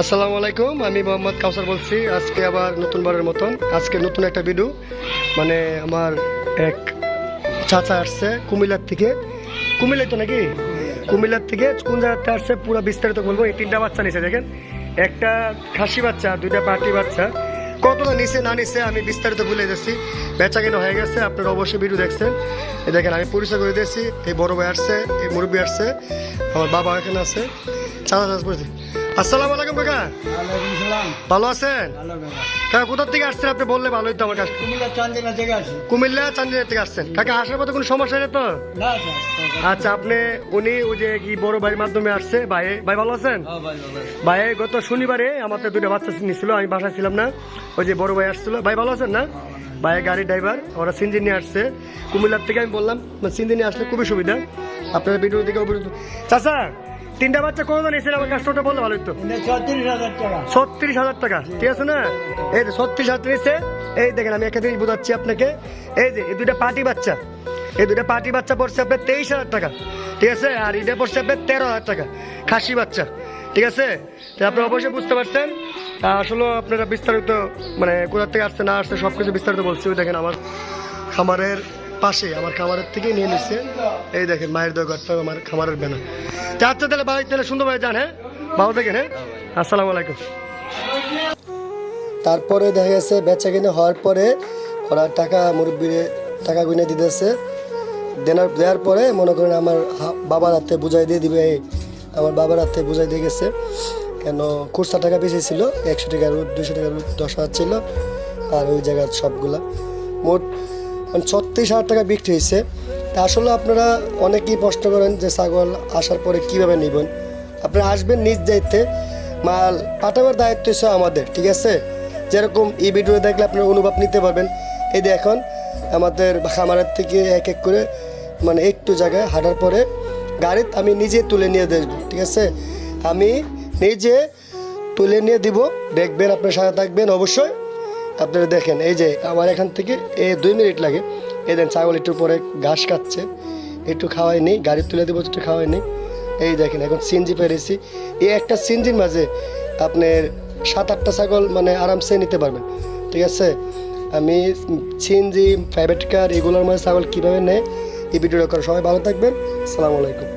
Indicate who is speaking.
Speaker 1: আসসালামু আলাইকুম আমি মোহাম্মদ কাউসার বলছি। আজকে আবার নতুনবারের মতন। আজকে নতুন একটা ভিডিও মানে আমার এক চাচা আসছে কুমিল্লার থেকে। কুমিল্লায় তো নাকি? কুমিল্লার থেকে কোন জায়গাতে আসছে পুরো বিস্তারিত বলব। এই তিনটা বাচ্চা নিছে, দেখেন। একটা খাসি বাচ্চা, দুইটা পাটি বাচ্চা। কতটা নিচে না নিচে আমি বিস্তারিত ভুলে যাচ্ছি। বেচা কেনা হয়ে গেছে, আপনারা অবশ্যই ভিডিও দেখছেন। দেখেন, আমি পরিচয় করে দিয়েছি, এই বড় ভাই আসছে, এই মুরব্বী আসছে, আমার বাবা এখানে আছে। চাচা চাচা, পরিচয়। আসসালামু আলাইকুম কাকা। ভালো আছেন? কাকা। কোথা থেকে আসছেন আপনি? বললে ভালো হতো আমার কাছে।
Speaker 2: থেকে
Speaker 1: কুমিল্লা চান্দিনা থেকে আসছেন। কাকা আসার পথে কোনো সমস্যা নেই তো? আচ্ছা আপনি উনি ওই যে কি বড় ভাইয়ের মাধ্যমে আসছে ভাই ভাই ভালো আছেন?
Speaker 2: হ্যাঁ ভাই
Speaker 1: গত শনিবারে আমাদের দুটো বাচ্চা নিছিল আমি বাসায় ছিলাম না। ওই যে বড় ভাই আসছিল। ভাই ভালো আছেন না? ভাই গাড়ির ড্রাইভার ওরা সিঞ্জি নিয়ে আসছে। কুমিল্লার থেকে আমি বললাম সিঞ্জি নিয়ে আসলে খুবই সুবিধা। আপনার ভিডিও দিকে চাচা তিনটা বাচ্চা কত নিয়েছেন আমার কাস্টমারটা বললে ভালো হতো
Speaker 2: ছত্রিশ হাজার টাকা।
Speaker 1: ছত্রিশ হাজার টাকা ঠিক আছে না? এই যে ছত্রিশ হাজার নিচ্ছে এই দেখেন আমি একটা জিনিস বোঝাচ্ছি আপনাকে। এই যে এই দুইটা পার্টি বাচ্চা এই দুইটা পার্টি বাচ্চা পড়ছে আপনার তেইশ হাজার টাকা ঠিক আছে? আর এটা পড়ছে আপনার তেরো হাজার টাকা খাসি বাচ্চা ঠিক আছে? তো আপনারা অবশ্যই বুঝতে পারছেন। আসলে আপনারা বিস্তারিত মানে কোথার থেকে আসছে না আসছে সব কিছু বিস্তারিত বলছি। ওই দেখেন আমার খামারের পাশে আমার খামারের থেকে নিয়ে নিচ্ছে এই দেখেন, মায়ের দোকানটা আমার খামারের ব্যানার তা আচ্ছা তাহলে ভাই, তাহলে সুন্দরভাবে যান হ্যাঁ? ভালো থাকেন হ্যাঁ? আসসালামু আলাইকুম। তারপরে দেখা গেছে, বেচা কিনে হওয়ার পরে ওরা টাকা মুরব্বীরে টাকা গুনে দিতেছে। দেনার দেওয়ার পরে মনে করেন আমার বাবার হাতে বুঝাই দিয়ে দিবে আমার বাবার হাতে বুঝাই দিয়ে গেছে। কেন খুচরা টাকা বেশি ছিল, একশো টাকার দুশো টাকার দশ হাজার ছিল, আর ওই জায়গার সবগুলা। মোট মানে ছত্রিশ হাজার টাকা বিক্রি হয়েছে। তা আসলে আপনারা অনেকেই প্রশ্ন করেন যে ছাগল আসার পরে কীভাবে নেবেন? আপনারা আসবেন নিজ দায়িত্বে। মাল পাঠাবার দায়িত্ব হচ্ছে আমাদের, ঠিক আছে? যেরকম এই ভিডিও দেখলে আপনারা অনুভব নিতে পারবেন। এই যে এখন আমাদের খামারের থেকে এক এক করে মানে একটু জায়গায় হাঁটার পরে গাড়িতে আমি নিজে তুলে নিয়ে দেখব ঠিক আছে? আমি নিজে তুলে নিয়ে দিব, দেখবেন, আপনার সাথে থাকবেন। অবশ্যই আপনারা দেখেন, এই যে আমার এখান থেকে এ দুই মিনিট লাগে। এই দেন ছাগল একটু পরে ঘাস খাচ্ছে। একটু খাওয়াই নেই, গাড়ি তুলে দেবো, একটু খাওয়াই নেই। এই দেখেন, এখন সিনজি পেরেছি। এই একটা সিনজির মাঝে আপনার সাত আটটা ছাগল মানে আরামসে নিতে পারবেন। ঠিক আছে? আমি সিনজি প্রাইভেট কার এগুলোর মাঝে ছাগল কীভাবে নেয় এই ভিডিওটা করে সবাই ভালো থাকবেন। আসসালামু আলাইকুম।